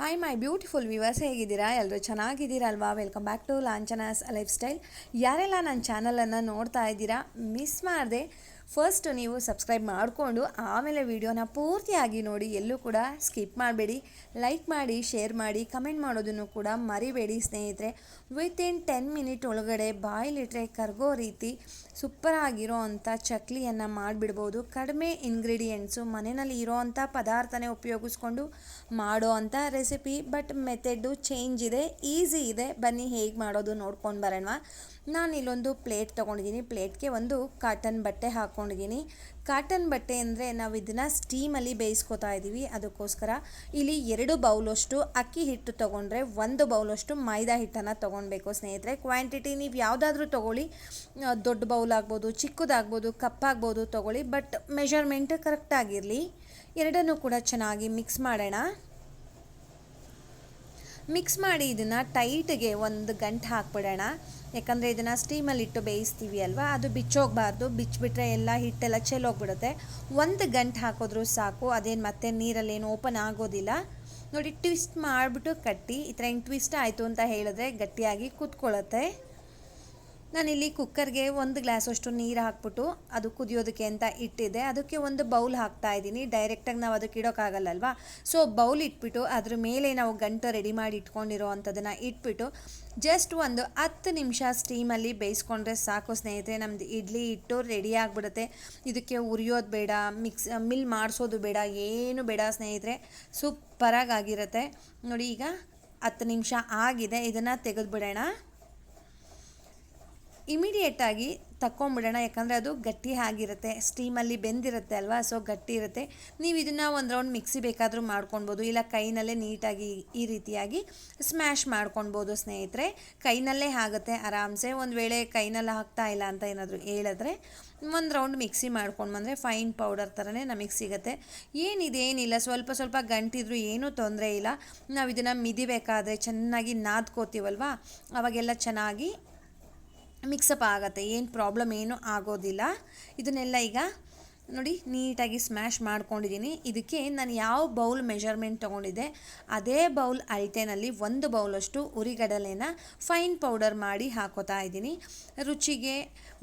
Hi my beautiful viewers ಹೇಗಿದ್ದೀರಾ? ಎಲ್ಲರೂ ಚೆನ್ನಾಗಿದ್ದೀರಲ್ವಾ? Welcome back to Lanchana's lifestyle ಯಾರೆಲ್ಲ ನನ್ನ ಚಾನಲನ್ನು ನೋಡ್ತಾ ಇದ್ದೀರಾ ಮಿಸ್ ಮಾಡದೆ. ಫಸ್ಟ್ ನೀವು ಸಬ್ಸ್ಕ್ರೈಬ್ ಮಾಡಿಕೊಂಡು ಆಮೇಲೆ ವಿಡಿಯೋನ ಪೂರ್ತಿಯಾಗಿ ನೋಡಿ, ಎಲ್ಲೂ ಕೂಡ ಸ್ಕಿಪ್ ಮಾಡಬೇಡಿ. ಲೈಕ್ ಮಾಡಿ ಶೇರ್ ಮಾಡಿ ಕಮೆಂಟ್ ಮಾಡೋದನ್ನು ಕೂಡ ಮರಿಬೇಡಿ ಸ್ನೇಹಿತರೆ. ವಿತ್ ಇನ್ ಟೆನ್ ಮಿನಿಟ್ ಒಳಗಡೆ ಬಾಯ್ಲಿಟ್ರೆ ಕರ್ಗೋ ರೀತಿ ಸೂಪರ್ ಆಗಿರೋ ಅಂಥ ಚಕ್ಲಿಯನ್ನು ಮಾಡಿಬಿಡ್ಬೋದು. ಕಡಿಮೆ ಇಂಗ್ರೀಡಿಯೆಂಟ್ಸು ಮನೆಯಲ್ಲಿ ಇರೋ ಅಂಥ ಪದಾರ್ಥನೇ ಉಪಯೋಗಿಸ್ಕೊಂಡು ಮಾಡೋ ಅಂಥ ರೆಸಿಪಿ ಬಟ್ ಮೆಥೆಡು ಚೇಂಜ್ ಇದೆ ಈಸಿ ಇದೆ. ಬನ್ನಿ ಹೇಗೆ ಮಾಡೋದು ನೋಡ್ಕೊಂಡು ಬರೋಣ. ನಾನು ಇಲ್ಲೊಂದು ಪ್ಲೇಟ್ ತೊಗೊಂಡಿದ್ದೀನಿ. ಪ್ಲೇಟ್ಗೆ ಒಂದು ಕಾಟನ್ ಬಟ್ಟೆ ಹಾಕ್ಕೊಂಡಿದ್ದೀನಿ ಕಾಟನ್ ಬಟ್ಟೆ ಅಂದರೆ ನಾವು ಇದನ್ನು ಸ್ಟೀಮಲ್ಲಿ ಬೇಯಿಸ್ಕೊತಾ ಇದ್ದೀವಿ ಅದಕ್ಕೋಸ್ಕರ ಇಲ್ಲಿ ಎರಡು ಬೌಲಷ್ಟು ಅಕ್ಕಿ ಹಿಟ್ಟು ತೊಗೊಂಡ್ರೆ ಒಂದು ಬೌಲಷ್ಟು ಮೈದಾ ಹಿಟ್ಟನ್ನು ತೊಗೊಳ್ಬೇಕು ಸ್ನೇಹಿತರೆ. ಕ್ವಾಂಟಿಟಿ ನೀವು ಯಾವುದಾದ್ರೂ ತೊಗೊಳ್ಳಿ. ದೊಡ್ಡ ಬೌಲ್ ಆಗ್ಬೋದು, ಚಿಕ್ಕದಾಗ್ಬೋದು ಕಪ್ಪಾಗ್ಬೋದು ತೊಗೊಳ್ಳಿ. ಬಟ್ ಮೆಷರ್ಮೆಂಟ್ ಕರೆಕ್ಟಾಗಿರಲಿ ಎರಡನ್ನೂ ಕೂಡ ಚೆನ್ನಾಗಿ ಮಿಕ್ಸ್ ಮಾಡೋಣ. ಮಿಕ್ಸ್ ಮಾಡಿ ಇದನ್ನು ಟೈಟ್ಗೆ ಒಂದು ಗಂಟೆ ಹಾಕ್ಬಿಡೋಣ. ಯಾಕಂದರೆ ಇದನ್ನು ಸ್ಟೀಮಲ್ಲಿ ಇಟ್ಟು ಬೇಯಿಸ್ತೀವಿ ಅಲ್ವಾ? ಅದು ಬಿಚ್ಚೋಗಬಾರ್ದು. ಬಿಚ್ಚಿಬಿಟ್ರೆ ಎಲ್ಲ ಹಿಟ್ಟೆಲ್ಲ ಚೆಲ್ಲೋಗ್ಬಿಡುತ್ತೆ ಒಂದು ಗಂಟೆ ಹಾಕಿದ್ರೂ ಸಾಕು. ಅದೇನು ಮತ್ತೆ ನೀರಲ್ಲೇನು ಓಪನ್ ಆಗೋದಿಲ್ಲ. ನೋಡಿ ಟ್ವಿಸ್ಟ್ ಮಾಡಿಬಿಟ್ಟು ಕಟ್ಟಿ, ಈ ಥರ ಹಿಂಗೆ ಟ್ವಿಸ್ಟ್ ಆಯಿತು ಅಂತ ಹೇಳಿದ್ರೆ ಗಟ್ಟಿಯಾಗಿ ಕೂತ್ಕೊಳ್ಳುತ್ತೆ. ನಾನಿಲ್ಲಿ ಕುಕ್ಕರ್ಗೆ ಒಂದು ಗ್ಲಾಸಷ್ಟು ನೀರು ಹಾಕ್ಬಿಟ್ಟು ಅದು ಕುದಿಯೋದಕ್ಕೆ ಅಂತ ಇಟ್ಟಿದ್ದೆ. ಅದಕ್ಕೆ ಒಂದು ಬೌಲ್ ಹಾಕ್ತಾ ಇದ್ದೀನಿ. ಡೈರೆಕ್ಟಾಗಿ ನಾವು ಅದಕ್ಕೆ ಇಡೋಕ್ಕಾಗಲ್ಲಲ್ವಾ? ಸೊ ಬೌಲ್ ಇಟ್ಬಿಟ್ಟು ಅದ್ರ ಮೇಲೆ ನಾವು ಗಂಟು ರೆಡಿ ಮಾಡಿ ಇಟ್ಕೊಂಡಿರೋ ಅಂಥದ್ದನ್ನು ಇಟ್ಬಿಟ್ಟು ಜಸ್ಟ್ ಒಂದು ಹತ್ತು ನಿಮಿಷ ಸ್ಟೀಮಲ್ಲಿ ಬೇಯಿಸ್ಕೊಂಡ್ರೆ ಸಾಕು ಸ್ನೇಹಿತರೆ. ನಮ್ಮದು ಇಡ್ಲಿ ಇಟ್ಟು ರೆಡಿ ಆಗಿಬಿಡುತ್ತೆ. ಇದಕ್ಕೆ ಉರಿಯೋದು ಬೇಡ ಮಿಕ್ಸ್ ಮಿಲ್ ಮಾಡಿಸೋದು ಬೇಡ, ಏನು ಬೇಡ ಸ್ನೇಹಿತರೆ. ಸೂಪರಾಗಿ ಆಗಿರುತ್ತೆ. ನೋಡಿ ಈಗ ಹತ್ತು ನಿಮಿಷ ಆಗಿದೆ. ಇದನ್ನು ತೆಗೆದುಬಿಡೋಣ. ಇಮಿಡಿಯೇಟಾಗಿ ತಕ್ಕೊಂಬಿಡೋಣ, ಯಾಕಂದರೆ ಅದು ಗಟ್ಟಿ ಆಗಿರುತ್ತೆ. ಸ್ಟೀಮಲ್ಲಿ ಬೆಂದಿರುತ್ತೆ ಅಲ್ವಾ? ಸೊ ಗಟ್ಟಿ ಇರುತ್ತೆ. ನೀವು ಇದನ್ನು ಒಂದು ರೌಂಡ್ ಮಿಕ್ಸಿ ಬೇಕಾದರೂ ಮಾಡ್ಕೊಳ್ಬೋದು ಇಲ್ಲ, ಕೈನಲ್ಲೇ ನೀಟಾಗಿ ಈ ರೀತಿಯಾಗಿ ಸ್ಮ್ಯಾಶ್ ಮಾಡ್ಕೊಳ್ಬೋದು ಸ್ನೇಹಿತರೆ. ಕೈನಲ್ಲೇ ಆಗುತ್ತೆ ಆರಾಮ್ಸೆ. ಒಂದು ವೇಳೆ ಕೈನಲ್ಲಿ ಹಾಕ್ತಾ ಇಲ್ಲ ಅಂತ ಏನಾದರೂ ಹೇಳಿದ್ರೆ ಒಂದು ರೌಂಡ್ ಮಿಕ್ಸಿ ಮಾಡ್ಕೊಂಡು ಬಂದರೆ ಫೈನ್ ಪೌಡರ್ ಥರನೇ ನಮಗೆ ಸಿಗುತ್ತೆ. ಏನಿದೇನಿಲ್ಲ. ಸ್ವಲ್ಪ ಸ್ವಲ್ಪ ಗಂಟಿದ್ರು ಏನೂ ತೊಂದರೆ ಇಲ್ಲ. ನಾವು ಇದನ್ನು ಮಿದಿಬೇಕಾದ್ರೆ ಚೆನ್ನಾಗಿ ನಾದ್ಕೋತೀವಲ್ವಾ? ಅವಾಗೆಲ್ಲ ಚೆನ್ನಾಗಿ ಮಿಕ್ಸಪ್ ಆಗುತ್ತೆ, ಏನು ಪ್ರಾಬ್ಲಮ್ ಏನೂ ಆಗೋದಿಲ್ಲ. ಇದನ್ನೆಲ್ಲ ಈಗ ನೋಡಿ, ನೀಟಾಗಿ ಸ್ಮ್ಯಾಶ್ ಮಾಡ್ಕೊಂಡಿದ್ದೀನಿ. ಇದಕ್ಕೆ ನಾನು ಯಾವ ಬೌಲ್ ಮೆಷರ್ಮೆಂಟ್ ತೊಗೊಂಡಿದ್ದೆ, ಅದೇ ಬೌಲ್ ಅಳತೆನಲ್ಲಿ ಒಂದು ಬೌಲಷ್ಟು ಉರಿಗಡಲೆನ ಫೈನ್ ಪೌಡರ್ ಮಾಡಿ ಹಾಕೋತಾ ಇದ್ದೀನಿ. ರುಚಿಗೆ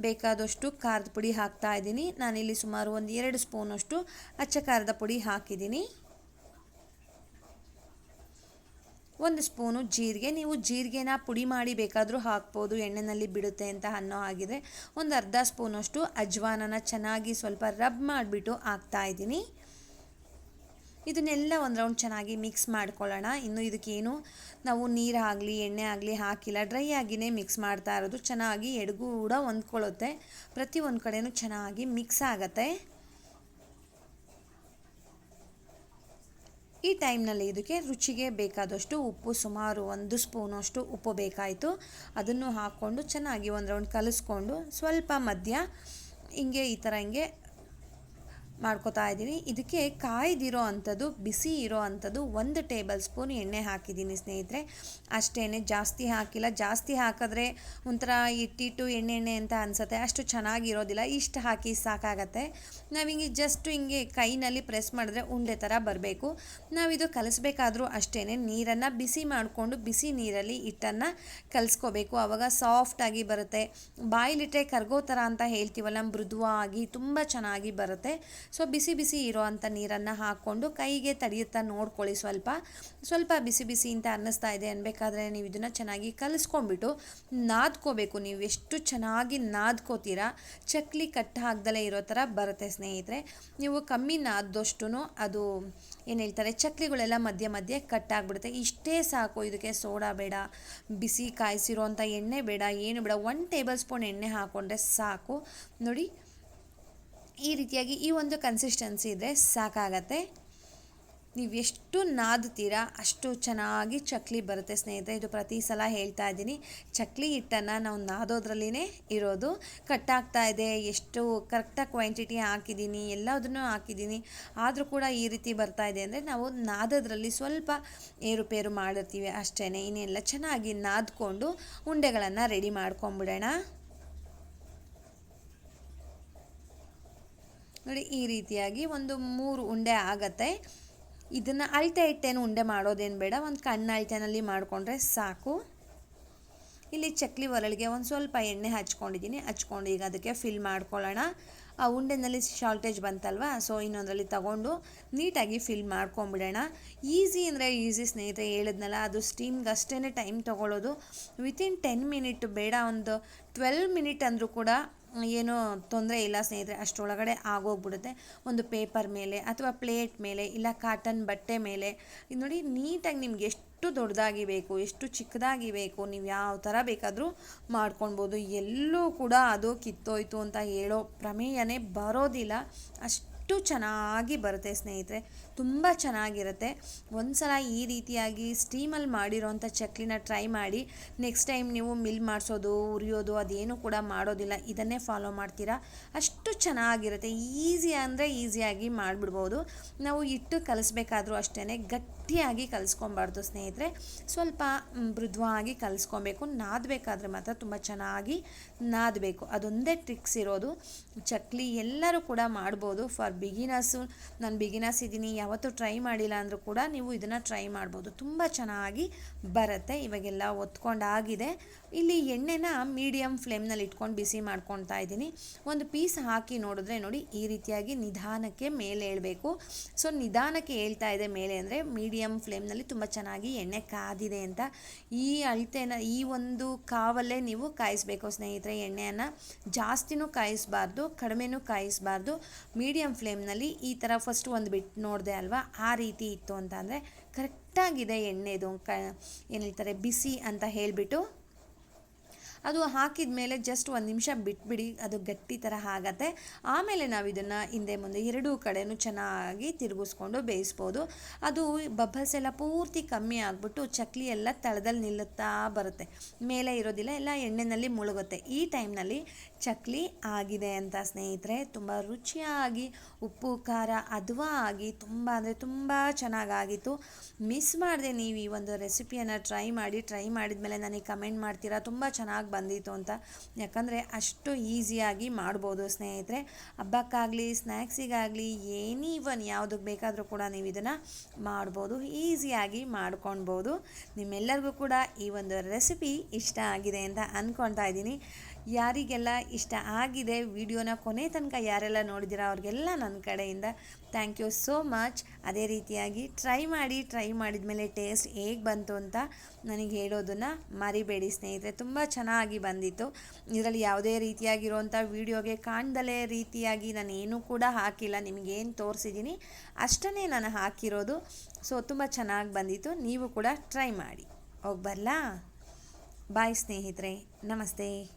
ಬೇಕಾದಷ್ಟು ಖಾರದ ಪುಡಿ ಹಾಕ್ತಾ ಇದ್ದೀನಿ. ನಾನಿಲ್ಲಿ ಸುಮಾರು ಒಂದು ಎರಡು ಸ್ಪೂನಷ್ಟು ಅಚ್ಚ ಖಾರದ ಪುಡಿ ಹಾಕಿದ್ದೀನಿ. ಒಂದು ಸ್ಪೂನು ಜೀರಿಗೆ, ನೀವು ಜೀರಿಗೆನ ಪುಡಿ ಮಾಡಿ ಬೇಕಾದರೂ ಹಾಕ್ಬೋದು ಎಣ್ಣೆಯಲ್ಲಿ ಬಿಡುತ್ತೆ ಅಂತ ಅನ್ನೋ ಆಗಿದೆ ಒಂದು ಅರ್ಧ ಸ್ಪೂನಷ್ಟು ಅಜ್ವಾನನ ಚೆನ್ನಾಗಿ ಸ್ವಲ್ಪ ರಬ್ ಮಾಡಿಬಿಟ್ಟು ಹಾಕ್ತಾ ಇದ್ದೀನಿ. ಇದನ್ನೆಲ್ಲ ಒಂದು ರೌಂಡ್ ಚೆನ್ನಾಗಿ ಮಿಕ್ಸ್ ಮಾಡ್ಕೊಳ್ಳೋಣ. ಇನ್ನು ಇದಕ್ಕೇನು ನಾವು ನೀರು ಆಗಲಿ, ಎಣ್ಣೆ ಆಗಲಿ ಹಾಕಿಲ್ಲ, ಡ್ರೈ ಆಗಿನೇ ಮಿಕ್ಸ್ ಮಾಡ್ತಾ ಇರೋದು. ಚೆನ್ನಾಗಿ ಎಡಗು ಕೂಡ ಹೊಂದ್ಕೊಳ್ಳುತ್ತೆ. ಪ್ರತಿ ಒಂದು ಕಡೆಯೂ ಚೆನ್ನಾಗಿ ಮಿಕ್ಸ್ ಆಗುತ್ತೆ. ಈ ಟೈಮ್ನಲ್ಲಿ ಇದಕ್ಕೆ ರುಚಿಗೆ ಬೇಕಾದಷ್ಟು ಉಪ್ಪು, ಸುಮಾರು ಒಂದು ಸ್ಪೂನಷ್ಟು ಉಪ್ಪು ಬೇಕಾಯಿತು. ಅದನ್ನು ಹಾಕ್ಕೊಂಡು ಚೆನ್ನಾಗಿ ಒಂದು ರೌಂಡ್ ಕಲಿಸ್ಕೊಂಡು ಸ್ವಲ್ಪ ಮಧ್ಯ ಹಿಂಗೆ ಈ ಥರ ಹಿಂಗೆ ಮಾಡ್ಕೋತಾ ಇದ್ದೀನಿ ಇದಕ್ಕೆ ಕಾಯ್ದಿರೋ ಅಂಥದ್ದು, ಬಿಸಿ ಇರೋ ಅಂಥದ್ದು ಒಂದು ಟೇಬಲ್ ಸ್ಪೂನ್ ಎಣ್ಣೆ ಹಾಕಿದ್ದೀನಿ ಸ್ನೇಹಿತರೆ. ಅಷ್ಟೇ ಜಾಸ್ತಿ ಹಾಕಿಲ್ಲ. ಜಾಸ್ತಿ ಹಾಕಿದ್ರೆ ಒಂಥರ ಇಟ್ಟಿಟ್ಟು ಎಣ್ಣೆ ಎಣ್ಣೆ ಅಂತ ಅನಿಸುತ್ತೆ. ಅಷ್ಟು ಚೆನ್ನಾಗಿರೋದಿಲ್ಲ. ಇಷ್ಟು ಹಾಕಿ ಸಾಕಾಗತ್ತೆ. ನಾವು ಹಿಂಗೆ ಜಸ್ಟ್ ಹಿಂಗೆ ಕೈನಲ್ಲಿ ಪ್ರೆಸ್ ಮಾಡಿದ್ರೆ ಉಂಡೆ ಥರ ಬರಬೇಕು. ನಾವಿದು ಕಲಿಸ್ಬೇಕಾದ್ರೂ ಅಷ್ಟೇ ನೀರನ್ನು ಬಿಸಿ ಮಾಡಿಕೊಂಡು ಬಿಸಿ ನೀರಲ್ಲಿ ಹಿಟ್ಟನ್ನು ಕಲಿಸ್ಕೋಬೇಕು. ಆವಾಗ ಸಾಫ್ಟಾಗಿ ಬರುತ್ತೆ. ಬಾಯಿಲಿಟ್ಟೆ ಕರ್ಗೋ ಥರ ಅಂತ ಹೇಳ್ತೀವಲ್ಲ, ಮೃದುವಾಗಿ, ತುಂಬ ಚೆನ್ನಾಗಿ ಬರುತ್ತೆ. ಸೊ ಬಿಸಿ ಬಿಸಿ ಇರೋ ಅಂಥ ನೀರನ್ನು ಹಾಕ್ಕೊಂಡು ಕೈಗೆ ತಡೆಯುತ್ತಾ ನೋಡ್ಕೊಳ್ಳಿ ಸ್ವಲ್ಪ. ಸ್ವಲ್ಪ ಬಿಸಿ ಬಿಸಿ ಅಂತ ಅನ್ನಿಸ್ತಾ ಇದೆ ಅನ್ಬೇಕಾದ್ರೆ ನೀವು ಇದನ್ನು ಚೆನ್ನಾಗಿ ಕಲಿಸ್ಕೊಂಡ್ಬಿಟ್ಟು ನಾದ್ಕೋಬೇಕು. ನೀವು ಎಷ್ಟು ಚೆನ್ನಾಗಿ ನಾದ್ಕೋತೀರಾ, ಚಕ್ಲಿ ಕಟ್ಟು ಹಾಕ್ದಲೇ ಇರೋ ಥರ ಬರುತ್ತೆ ಸ್ನೇಹಿತರೆ. ನೀವು ಕಮ್ಮಿ ನಾದ್ದಷ್ಟು ಅದು ಏನು ಹೇಳ್ತಾರೆ, ಚಕ್ಲಿಗಳೆಲ್ಲ ಮಧ್ಯ ಮಧ್ಯೆ ಕಟ್ಟಾಗ್ಬಿಡುತ್ತೆ ಇಷ್ಟೇ ಸಾಕು, ಇದಕ್ಕೆ ಸೋಡಾ ಬೇಡ, ಬಿಸಿ ಕಾಯಿಸಿರೋಂಥ ಎಣ್ಣೆ ಬೇಡ, ಏನು ಬೇಡ. ಒನ್ ಟೇಬಲ್ ಸ್ಪೂನ್ ಎಣ್ಣೆ ಹಾಕ್ಕೊಂಡ್ರೆ ಸಾಕು. ನೋಡಿ ಈ ರೀತಿಯಾಗಿ ಈ ಒಂದು ಕನ್ಸಿಸ್ಟೆನ್ಸಿ ಇದ್ದರೆ ಸಾಕಾಗತ್ತೆ. ನೀವು ಎಷ್ಟು ನಾದುತ್ತೀರಾ ಅಷ್ಟು ಚೆನ್ನಾಗಿ ಚಕ್ಲಿ ಬರುತ್ತೆ ಸ್ನೇಹಿತರೆ. ಇದು ಪ್ರತಿ ಸಲ ಹೇಳ್ತಾ ಇದ್ದೀನಿ. ಚಕ್ಲಿ ಹಿಟ್ಟನ್ನು ನಾವು ನಾದೋದ್ರಲ್ಲಿನೇ ಇರೋದು. ಕಟ್ಟಾಗ್ತಾ ಇದೆ, ಎಷ್ಟು ಕರೆಕ್ಟಾಗಿ ಕ್ವಾಂಟಿಟಿ ಹಾಕಿದ್ದೀನಿ, ಎಲ್ಲದನ್ನೂ ಹಾಕಿದ್ದೀನಿ. ಆದರೂ ಕೂಡ ಈ ರೀತಿ ಬರ್ತಾ ಇದೆ ಅಂದರೆ ನಾವು ನಾದೋದ್ರಲ್ಲಿ ಸ್ವಲ್ಪ ಏರುಪೇರು ಮಾಡಿರ್ತೀವಿ ಅಷ್ಟೇ ಇನ್ನೆಲ್ಲ ಚೆನ್ನಾಗಿ ನಾದ್ಕೊಂಡು ಉಂಡೆಗಳನ್ನು ರೆಡಿ ಮಾಡ್ಕೊಂಬಿಡೋಣ. ನೋಡಿ, ಈ ರೀತಿಯಾಗಿ ಒಂದು ಮೂರು ಉಂಡೆ ಆಗತ್ತೆ. ಇದನ್ನು ಅಳತೆ ಇಟ್ಟೇನು ಉಂಡೆ ಮಾಡೋದೇನು ಬೇಡ, ಒಂದು ಕಣ್ಣು ಅಳತೆನಲ್ಲಿ ಮಾಡಿಕೊಂಡ್ರೆ ಸಾಕು. ಇಲ್ಲಿ ಚಕ್ಲಿ ಒರಳಿಗೆ ಒಂದು ಸ್ವಲ್ಪ ಎಣ್ಣೆ ಹಚ್ಕೊಂಡಿದ್ದೀನಿ. ಹಚ್ಕೊಂಡು ಈಗ ಅದಕ್ಕೆ ಫಿಲ್ ಮಾಡ್ಕೊಳ್ಳೋಣ. ಆ ಉಂಡೆನಲ್ಲಿ ಶಾರ್ಟೇಜ್ ಬಂತಲ್ವಾ? ಸೊ ಇನ್ನೊಂದರಲ್ಲಿ ತಗೊಂಡು ನೀಟಾಗಿ ಫಿಲ್ ಮಾಡ್ಕೊಂಬಿಡೋಣ. ಈಸಿ ಅಂದರೆ ಈಸಿ ಸ್ನೇಹಿತರೆ, ಹೇಳಿದ್ನಲ್ಲ, ಅದು ಸ್ಟೀಮ್ಗೆ ಅಷ್ಟೇ ಟೈಮ್ ತೊಗೊಳ್ಳೋದು ವಿತಿನ್ ಟೆನ್ ಮಿನಿಟ್ ಬೇಡ, ಒಂದು ಟ್ವೆಲ್ ಮಿನಿಟ್ ಅಂದರೂ ಕೂಡ ಏನೂ ತೊಂದರೆ ಇಲ್ಲ ಸ್ನೇಹಿತರೆ ಅಷ್ಟರೊಳಗಡೆ ಆಗೋಗ್ಬಿಡುತ್ತೆ. ಒಂದು ಪೇಪರ್ ಮೇಲೆ ಅಥವಾ ಪ್ಲೇಟ್ ಮೇಲೆ ಇಲ್ಲ ಕಾಟನ್ ಬಟ್ಟೆ ಮೇಲೆ. ಇದು ನೋಡಿ ನೀಟಾಗಿ ನಿಮ್ಗೆ ಎಷ್ಟು ದೊಡ್ಡದಾಗಿ ಬೇಕು ಎಷ್ಟು ಚಿಕ್ಕದಾಗಿ ಬೇಕು ನೀವು ಯಾವ ಥರ ಬೇಕಾದರೂ ಮಾಡ್ಕೊಳ್ಬೋದು ಎಲ್ಲೂ ಕೂಡ ಅದು ಕಿತ್ತೋಯ್ತು ಅಂತ ಹೇಳೋ ಪ್ರಮೇಯನೇ ಬರೋದಿಲ್ಲ. ಅಷ್ಟು ಚೆನ್ನಾಗಿ ಬರುತ್ತೆ ಸ್ನೇಹಿತರೆ. ತುಂಬ ಚೆನ್ನಾಗಿರುತ್ತೆ. ಒಂದು ಸಲ ಈ ರೀತಿಯಾಗಿ ಸ್ಟೀಮಲ್ಲಿ ಮಾಡಿರೋಂಥ ಚಕ್ಲಿನ ಟ್ರೈ ಮಾಡಿ, ನೆಕ್ಸ್ಟ್ ಟೈಮ್ ನೀವು ಮಿಲ್ ಮಾಡಿಸೋದು, ಉರಿಯೋದು, ಅದೇನು ಕೂಡ ಮಾಡೋದಿಲ್ಲ, ಇದನ್ನೇ ಫಾಲೋ ಮಾಡ್ತೀರಾ. ಅಷ್ಟು ಚೆನ್ನಾಗಿರುತ್ತೆ. ಈಸಿ ಅಂದರೆ ಈಸಿಯಾಗಿ ಮಾಡಿಬಿಡ್ಬೋದು. ನಾವು ಇಟ್ಟು ಕಲಿಸ್ಬೇಕಾದ್ರೂ ಅಷ್ಟೇ ಗಟ್ಟಿಯಾಗಿ ಕಲಿಸ್ಕೊಬಾರ್ದು ಸ್ನೇಹಿತರೆ. ಸ್ವಲ್ಪ ಮೃದುವಾಗಿ ಕಲಿಸ್ಕೊಬೇಕು. ನಾದಬೇಕಾದ್ರೆ ಮಾತ್ರ ತುಂಬ ಚೆನ್ನಾಗಿ ನಾದಬೇಕು. ಅದೊಂದೇ ಟ್ರಿಕ್ಸ್ ಇರೋದು. ಚಕ್ಲಿ ಎಲ್ಲರೂ ಕೂಡ ಮಾಡ್ಬೋದು. ಫಾರ್ ಬಿಗಿನರ್ಸು ನಾನು ಬಿಗಿನರ್ಸ್ ಇದ್ದೀನಿ, ಯಾವತ್ತೂ ಟ್ರೈ ಮಾಡಿಲ್ಲ ಅಂದರೂ ಕೂಡ ನೀವು ಇದನ್ನು ಟ್ರೈ ಮಾಡ್ಬೋದು. ತುಂಬ ಚೆನ್ನಾಗಿ ಬರುತ್ತೆ, ಇವಾಗೆಲ್ಲ ಒತ್ಕೊಂಡಾಗಿದೆ. ಇಲ್ಲಿ ಎಣ್ಣೆನ ಮೀಡಿಯಮ್ ಫ್ಲೇಮ್ನಲ್ಲಿ ಇಟ್ಕೊಂಡು ಬಿಸಿ ಮಾಡ್ಕೊತಾ ಇದ್ದೀನಿ. ಒಂದು ಪೀಸ್ ಹಾಕಿ ನೋಡಿದ್ರೆ ನೋಡಿ, ಈ ರೀತಿಯಾಗಿ ನಿಧಾನಕ್ಕೆ ಮೇಲೆ ಏಳಬೇಕು ಸೊ ನಿಧಾನಕ್ಕೆ ಹೇಳ್ತಾ ಇದೆ ಮೇಲೆ ಅಂದರೆ ಮೀಡಿಯಮ್ ಫ್ಲೇಮ್ನಲ್ಲಿ ತುಂಬ ಚೆನ್ನಾಗಿ ಎಣ್ಣೆ ಕಾದಿದೆ ಅಂತ. ಈ ಅಳತೆನ, ಈ ಒಂದು ಕಾವಲ್ಲೇ ನೀವು ಕಾಯಿಸ್ಬೇಕು ಸ್ನೇಹಿತರೆ, ಎಣ್ಣೆಯನ್ನು. ಜಾಸ್ತಿನೂ ಕಾಯಿಸಬಾರ್ದು, ಕಡಿಮೆನೂ ಕಾಯಿಸಬಾರ್ದು. ಮೀಡಿಯಮ್ ಫ್ಲೇಮ್ನಲ್ಲಿ ಈ ಥರ ಫಸ್ಟ್ ಒಂದು ಬಿಟ್ಟು ನೋಡಿದೆ ಅಲ್ವಾ? ಆ ರೀತಿ ಇತ್ತು ಅಂತ ಅಂದರೆ ಕರೆಕ್ಟಾಗಿದೆ ಎಣ್ಣೆದು ಕ ಏನು ಹೇಳ್ತಾರೆ, ಬಿಸಿ ಅಂತ ಹೇಳಿಬಿಟ್ಟು. ಅದು ಹಾಕಿದ ಮೇಲೆ ಜಸ್ಟ್ ಒಂದು ನಿಮಿಷ ಬಿಟ್ಬಿಡಿ, ಅದು ಗಟ್ಟಿ ಥರ ಆಗತ್ತೆ. ಆಮೇಲೆ ನಾವು ಇದನ್ನು ಹಿಂದೆ ಮುಂದೆ ಎರಡೂ ಕಡೆಯೂ ಚೆನ್ನಾಗಿ ತಿರುಗಿಸ್ಕೊಂಡು ಬೇಯಿಸ್ಬೋದು. ಅದು ಬಬ್ಬಲ್ಸ್ ಎಲ್ಲ ಪೂರ್ತಿ ಕಮ್ಮಿ ಆಗಿಬಿಟ್ಟು ಚಕ್ಲಿ ಎಲ್ಲ ತಳದಲ್ಲಿ ನಿಲ್ಲುತ್ತಾ ಬರುತ್ತೆ. ಮೇಲೆ ಇರೋದಿಲ್ಲ, ಎಲ್ಲ ಎಣ್ಣೆಯಲ್ಲಿ ಮುಳುಗುತ್ತೆ. ಈ ಟೈಮ್ನಲ್ಲಿ ಚಕ್ಲಿ ಆಗಿದೆ ಅಂತ ಸ್ನೇಹಿತರೆ, ತುಂಬ ರುಚಿಯಾಗಿ, ಉಪ್ಪು, ಖಾರ ಆಗಿ ತುಂಬ ಅಂದರೆ ತುಂಬ ಚೆನ್ನಾಗಾಗಿತ್ತು. ಮಿಸ್ ಮಾಡಿದೆ ನೀವು ಈ ಒಂದು ರೆಸಿಪಿಯನ್ನು ಟ್ರೈ ಮಾಡಿ ಟ್ರೈ ಮಾಡಿದ ಮೇಲೆ ನನಗೆ ಕಮೆಂಟ್ ಮಾಡ್ತೀರಾ? ತುಂಬ ಚೆನ್ನಾಗಿ ಬಂದಿತ್ತು ಅಂತ. ಯಾಕಂದರೆ ಅಷ್ಟು ಈಸಿಯಾಗಿ ಮಾಡ್ಬೋದು ಸ್ನೇಹಿತರೆ. ಹಬ್ಬಕ್ಕಾಗಲಿ ಸ್ನ್ಯಾಕ್ಸಿಗಾಗಲಿ ಏನಿ ಇವನ್ ಯಾವುದಕ್ಕೆ ಬೇಕಾದರೂ ಕೂಡ ನೀವು ಇದನ್ನು ಮಾಡ್ಬೋದು. ಈಸಿಯಾಗಿ ಮಾಡ್ಕೊಳ್ಬೋದು ನಿಮ್ಮೆಲ್ಲರಿಗೂ ಕೂಡ ಈ ಒಂದು ರೆಸಿಪಿ ಇಷ್ಟ ಆಗಿದೆ ಅಂತ ಅಂದ್ಕೊಳ್ತಾ ಇದ್ದೀನಿ. ಯಾರಿಗೆಲ್ಲ ಇಷ್ಟ ಆಗಿದೆ ವಿಡಿಯೋನ ಕೊನೆ ತನಕ ಯಾರೆಲ್ಲ ನೋಡಿದ್ದೀರಾ ಅವ್ರಿಗೆಲ್ಲ ನನ್ನ ಕಡೆಯಿಂದ ಥ್ಯಾಂಕ್ ಯು ಸೋ ಮಚ್ ಅದೇ ರೀತಿಯಾಗಿ ಟ್ರೈ ಮಾಡಿ ಟ್ರೈ ಮಾಡಿದ ಮೇಲೆ ಟೇಸ್ಟ್ ಹೇಗೆ ಬಂತು ಅಂತ ನನಗೆ ಹೇಳೋದನ್ನು ಮರಿಬೇಡಿ ಸ್ನೇಹಿತರೆ. ತುಂಬ ಚೆನ್ನಾಗಿ ಬಂದಿತ್ತು. ಇದರಲ್ಲಿ ಯಾವುದೇ ರೀತಿಯಾಗಿರುವಂಥ ವಿಡಿಯೋಗೆ ಕಾಣ್ದಲೇ ರೀತಿಯಾಗಿ ನಾನು ಏನೂ ಕೂಡ ಹಾಕಿಲ್ಲ. ನಿಮಗೇನು ತೋರಿಸಿದ್ದೀನಿ ಅಷ್ಟನ್ನೇ ನಾನು ಹಾಕಿರೋದು. ಸೊ ತುಂಬ ಚೆನ್ನಾಗಿ ಬಂದಿತ್ತು. ನೀವು ಕೂಡ ಟ್ರೈ ಮಾಡಿ. ಹೋಗಿ ಬರಲಾ? ಬಾಯ್ ಸ್ನೇಹಿತರೆ. ನಮಸ್ತೆ.